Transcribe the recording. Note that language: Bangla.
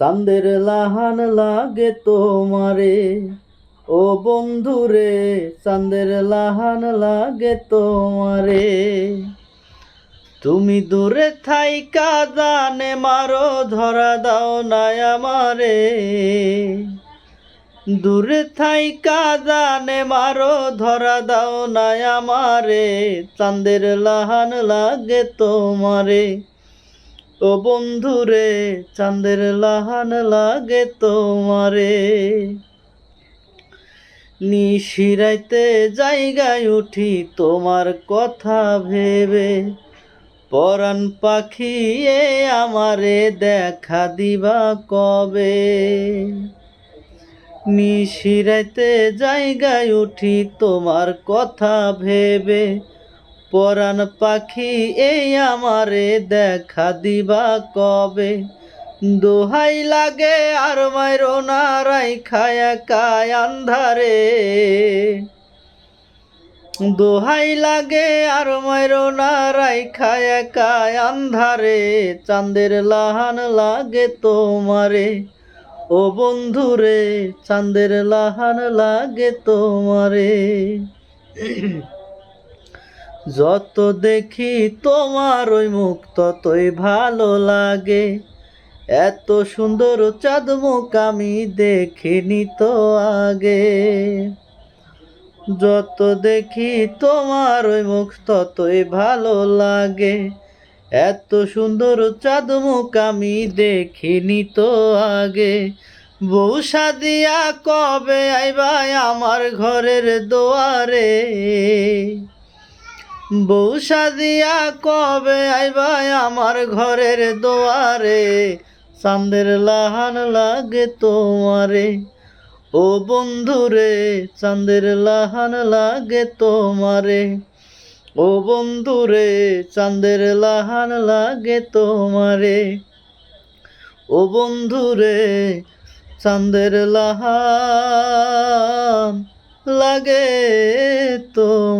চান্দের লাহান লাগে তোমারে। ও বন্ধুরে চান্দের লাহান লাগে তোমারে। তুমি দূরে থাইকা জানে, মারো, ধরা দাও নাই আমারে। দূরে থাইকা জানে, মারো, ধরা দাও নাই আমারে। চান্দের লাহান লাগে তোমারে। ও বন্ধুরে, চাঁদের লাহান লাগে তোমারে। নিশিরাইতে জায়গায় উঠি তোমার কথা ভেবে। পরাণ পাখি এ আমারে দেখা দিবা কবে? নিশিরাইতে জায়গায় উঠি তোমার কথা ভেবে। পরাণ পাখি, এই আমারে দেখা দিবা কবে? দোহাই লাগে আর মাইরো না রাই খায়া কায় আন্ধারে। দোহাই লাগে আর মাইরো না রাই খায়া কায় আন্ধারে। চাঁদের লাহান লাগে তোমারে। ও বন্ধুরে, চাঁদের লাহান লাগে তোমারে। যত দেখি তোমার ওই মুখ, ততই ভালো লাগে। এত সুন্দর চাঁদ মুখ আমি দেখিনি তো আগে। যত দেখি তোমার ওই মুখ, ততই ভালো লাগে। এত সুন্দর চাঁদ মুখ আমি দেখিনি তো আগে। বউ সাদিয়া কবে আইবাই আমার ঘরের দোয়ারে? বউ সাদিয়া কবে আইবাই আমার ঘরের দোয়ারে? চাঁদের লাহান লাগে তোমারে। ও বন্ধুরে, চাঁদের লাহান লাগে তোমারে। ও বন্ধুরে, চাঁদের লাহান লাগে তোমারে। ও বন্ধুরে, চাঁদের লাহান লাগে তো